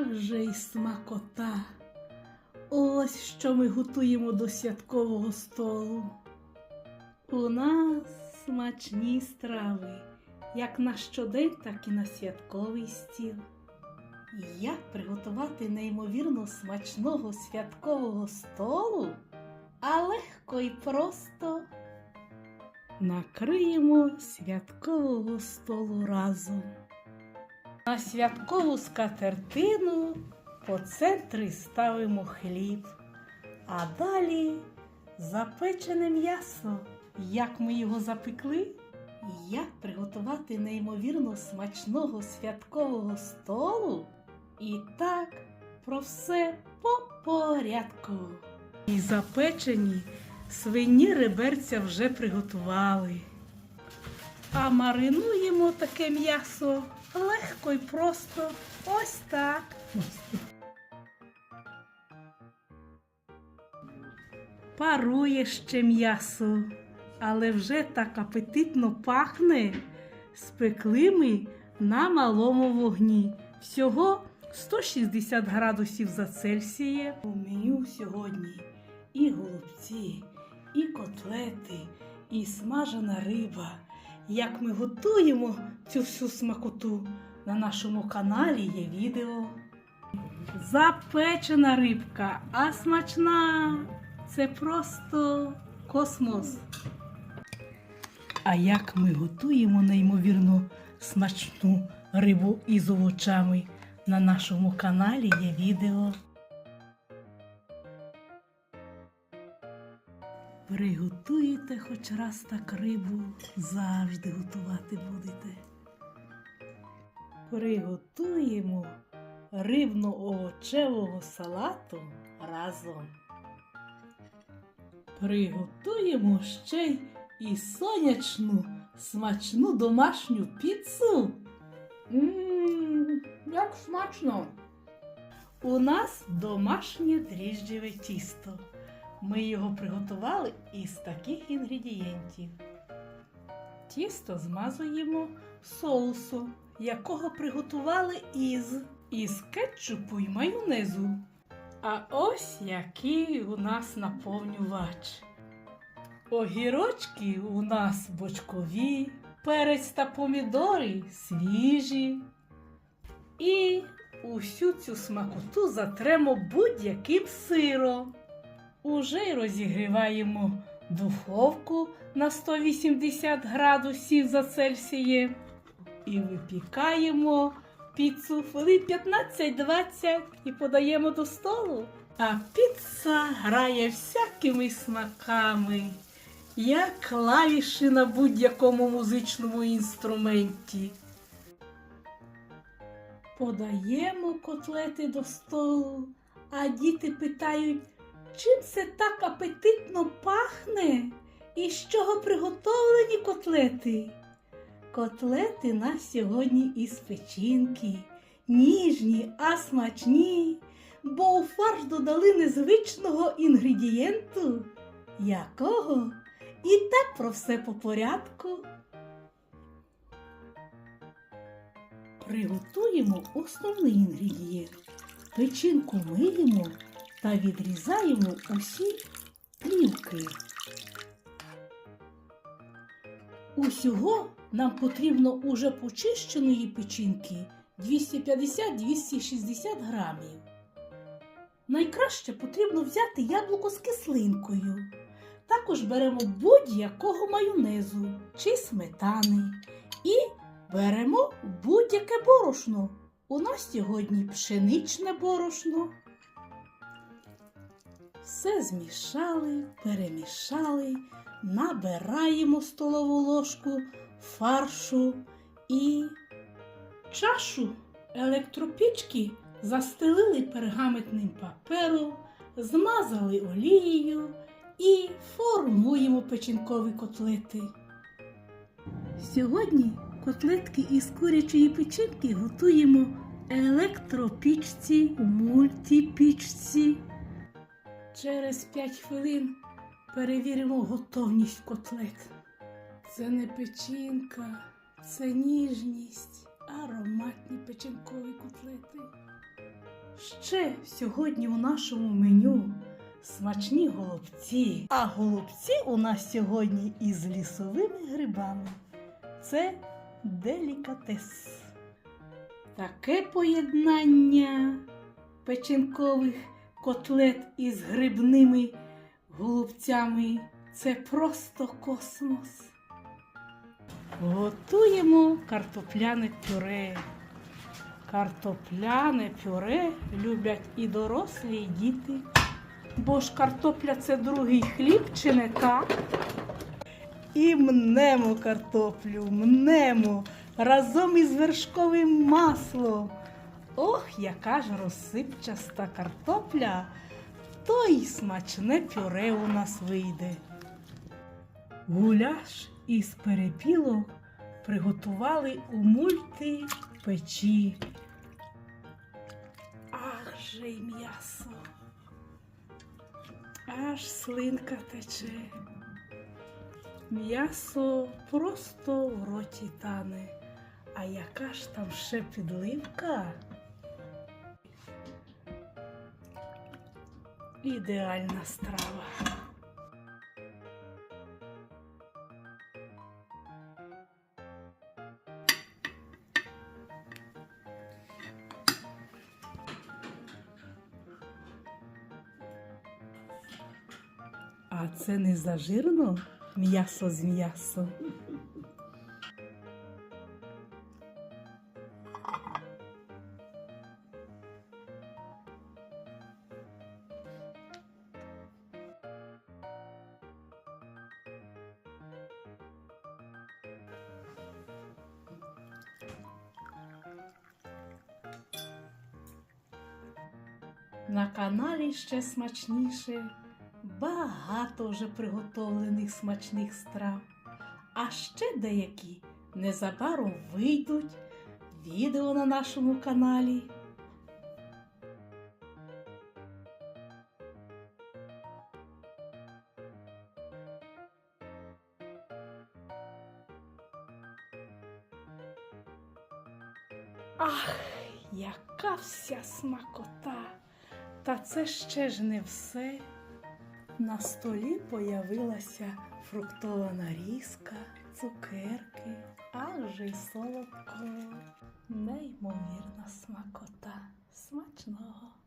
Ах же й смакота! Ось що ми готуємо до святкового столу. У нас смачні страви, як на щодень, так і на святковий стіл. Як приготувати неймовірно смачного святкового столу, а легко і просто накриємо святкового столу разом. На святкову скатертину по центрі ставимо хліб, а далі запечене м'ясо. Як ми його запекли? Як приготувати неймовірно смачного святкового столу? І так про все по порядку. І запечені свині реберця вже приготували. А маринуємо таке м'ясо легко і просто ось так. Парує ще м'ясо, але вже так апетитно пахне. Спекли ми на малому вогні. Всього 160 градусів за Цельсієм. У меню сьогодні і голубці, і котлети, і смажена риба. Як ми готуємо цю всю смакоту, на нашому каналі є відео. Запечена рибка, а смачна це просто космос. А як ми готуємо неймовірно смачну рибу із овочами, на нашому каналі є відео. Приготуєте хоч раз так рибу, завжди готувати будете. Приготуємо рибно-овочевого салату разом. Приготуємо ще й і сонячну смачну домашню піцу. Ммм, як смачно! У нас домашнє дріжджеве тісто. Ми його приготували із таких інгредієнтів. Тісто змазуємо соусом, якого приготували із, із кетчупу й майонезу. А ось який у нас наповнювач. Огірочки у нас бочкові, перець та помідори свіжі. І усю цю смакоту затремо будь-яким сиром. Уже й розігріваємо духовку на 180 градусів за Цельсієм і випікаємо піцу хвилин 15-20 і подаємо до столу. А піца грає всякими смаками, як клавіші на будь-якому музичному інструменті. Подаємо котлети до столу, а діти питають, чим це так апетитно пахне і з чого приготовлені котлети. Котлети нас сьогодні із печінки, ніжні, а смачні, бо у фарш додали незвичного інгредієнту. Якого? І так про все по порядку. Приготуємо основний інгредієнт. Печінку миємо та відрізаємо усі плівки. Усього нам потрібно уже почищеної печінки 250-260 грамів. Найкраще потрібно взяти яблуко з кислинкою. Також беремо будь-якого майонезу чи сметани і беремо будь-яке борошно. У нас сьогодні пшеничне борошно. Все змішали, перемішали, набираємо столову ложку фаршу і чашу електропічки застелили пергаментним папером, змазали олією і формуємо печінкові котлети. Сьогодні котлетки із курячої печінки готуємо електропічці, мультипічці. Через 5 хвилин перевіримо готовність котлет. Це не печінка, це ніжність, ароматні печінкові котлети. Ще сьогодні у нашому меню смачні голубці. А голубці у нас сьогодні із лісовими грибами. Це делікатес. Таке поєднання печінкових котлет із грибними голубцями це просто космос. Готуємо картопляне пюре. Картопляне пюре люблять і дорослі, і діти. Бо ж картопля це другий хліб, чи не так? І мнемо картоплю, мнемо разом із вершковим маслом. Ох, яка ж розсипчаста картопля, то й смачне пюре у нас вийде. Гуляш із перепілок приготували у мультипечі. Ах же й м'ясо. Аж слинка тече. М'ясо просто в роті тане. А яка ж там ще підливка? Ідеальна страва. А це не зажирно м'ясо з м'ясом. На каналі ще смачніше. Багато вже приготовлених смачних страв. А ще деякі незабаром вийдуть відео на нашому каналі. Ах, яка вся смакота! Та це ще ж не все. На столі появилася фруктова нарізка, цукерки, аж і солодко. Неймовірна смакота. Смачного!